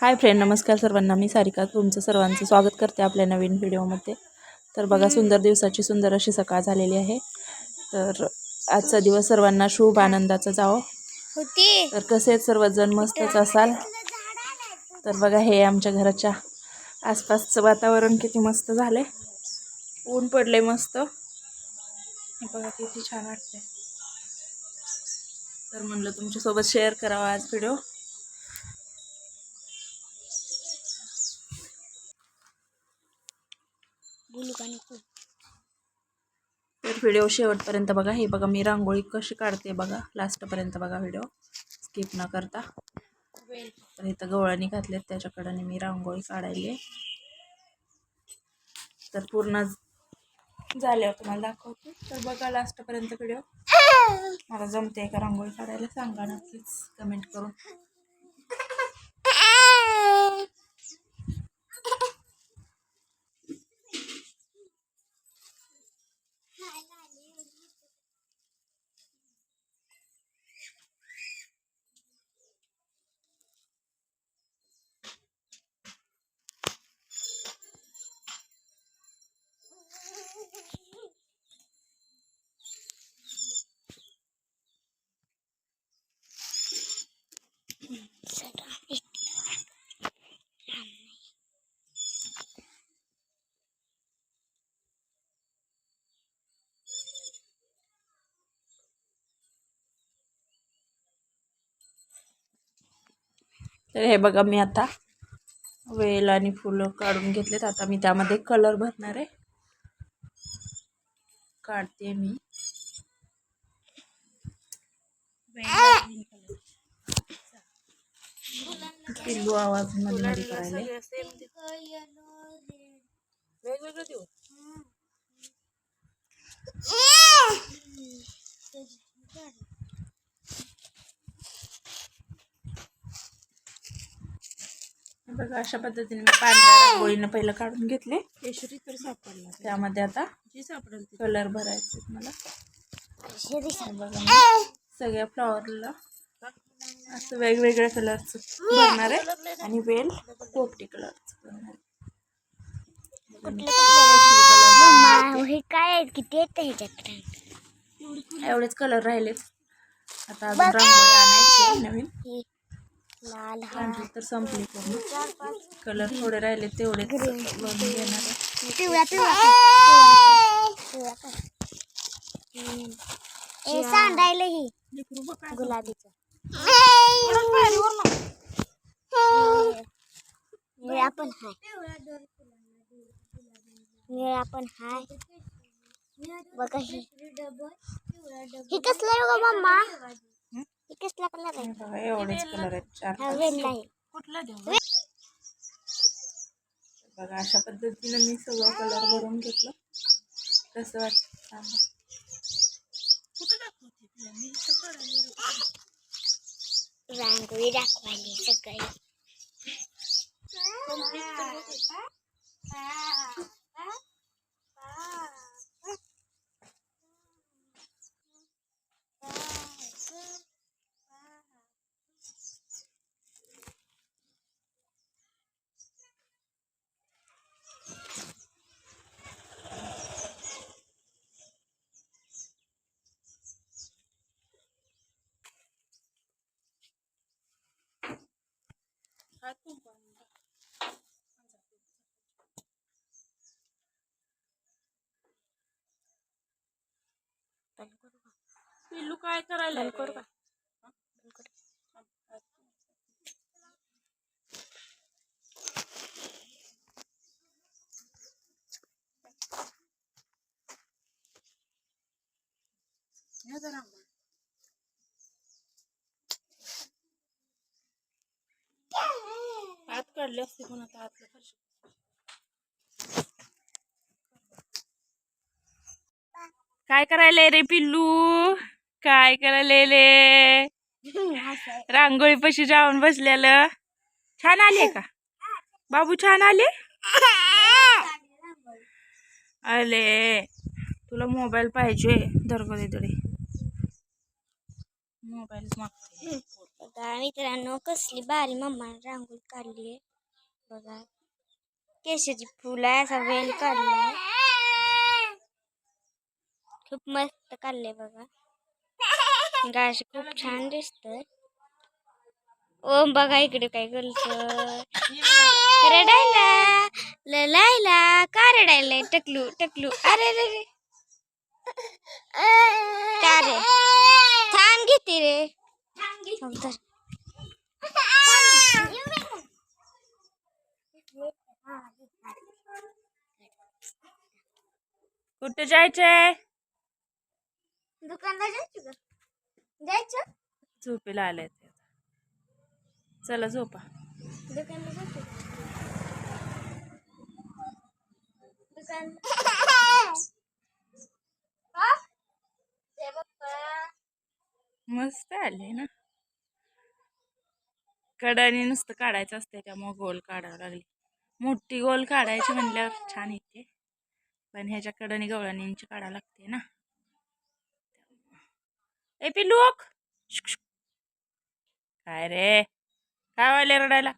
Hi friend नमस्कार सर्वांना. मी सारिका. तुमचं सर्वांचं स्वागत करते आपल्या नवीन व्हिडिओमध्ये. तर बघा सुंदर दिवसाची सुंदर अशी सकाळ झालेली आहे. तर आजचा दिवस सर्वांना शुभ आनंदाचा जावो. तर कसे सर्वजण? मस्तच असाल? तर बघा हे आमच्या घराच्या आसपासचं वातावरण किती मस्त झालं ऊन पडले मस्त. हे बघा किती छान वाटते तर म्हणलं तुमच्यासोबत शेअर करावा आज व्हिडिओ तर व्हिडिओ शेवटपर्यंत बघा. हे बघा मी रांगोळी कशी काढते बघा. लास्टपर्यंत बघा व्हिडिओ. स्किप न करता. तर इथं गवळणी घातलेत त्याच्याकडे मी रांगोळी काढायली तर पूर्ण झाल्यावर तुम्हाला दाखवते. तर बघा लास्टपर्यंत व्हिडिओ. मला जमते का रांगोळी काढायला? सांगा नक्कीच. कमेंट करून. तर हे बघा मी आता वेल आणि फुलं काढून घेतलेत. आता मी त्यामध्ये कलर भरणार आहे. काढते मी. पिल्लू आवाज़ मध्ये मध्ये करायला बघा अशा पद्धतीने मी पांढऱ्या रांगोळीनं पहिलं काढून घेतले. केशरी तर सापडला त्यामध्ये आता जी सापडेल कलर भरायचे मला. बघा सगळ्या फ्लॉवरला असं वेगवेगळ्या कलरचं भरणार आहे. आणि वेल पोपटी कलरचं भरणार आहे. हे काय आहे किती येत ह्याच्यात? एवढेच कलर राहिलेत. आता अजून रांगोळी आणायची नवीन. लाल पांढरी तर संपली पूर्ण. कलर थोडे राहिले हे सांडायला ही. गुलाबीच. निळा पण हाय. निळा पण हाय. बघा ही. कसला मम्मा? कसला कलर आहे? हे बघा एवढेच कलर आहेत चार हा कुठला देऊ? बघा अशा पद्धतीनं मी सगळं कलर भरून घेतलं. कसं वाटतं रांगोळी दाखवायली सगळी. पिल्लू काय करायला करू का? काढले असते पण आता हातला फरशी काय करायला रे पिल्लू? काय करायला रे रांगोळी पशी जाऊन बसलेलं. छान आले का? बाबू छान आले? आले. तुला मोबाईल पाहिजे. धरगो तरी मोबाईलच मागते. मित्रांनो कसली भारी मम्माने रांगोळी काढली बघा केशरी फुल आहे असा वेल काढलाय खूप मस्त काढले बघा गाश खूप छान दिसतंय ओ बघा इकडे काय करत रडायला ललायला का रडायला टकलू टकलू अरे रे रे का रे थांब घेते रे हो, धर. कुठे जायचंय? दुकानला जायचं का? जायचं? झोपेला आता. चला झोपा. दुकानला जायचं दुकान मस्त आले ना. कडाने नुसतं काढायचं असते त्यामुळे गोल काढावं लागली. मोठी गोल काढायची म्हणल्यावर छान येते. पण ह्याच्या कडाने गवळणींची काढा लागते ना. ए पिलूक काय रे? काय वाले रडायला?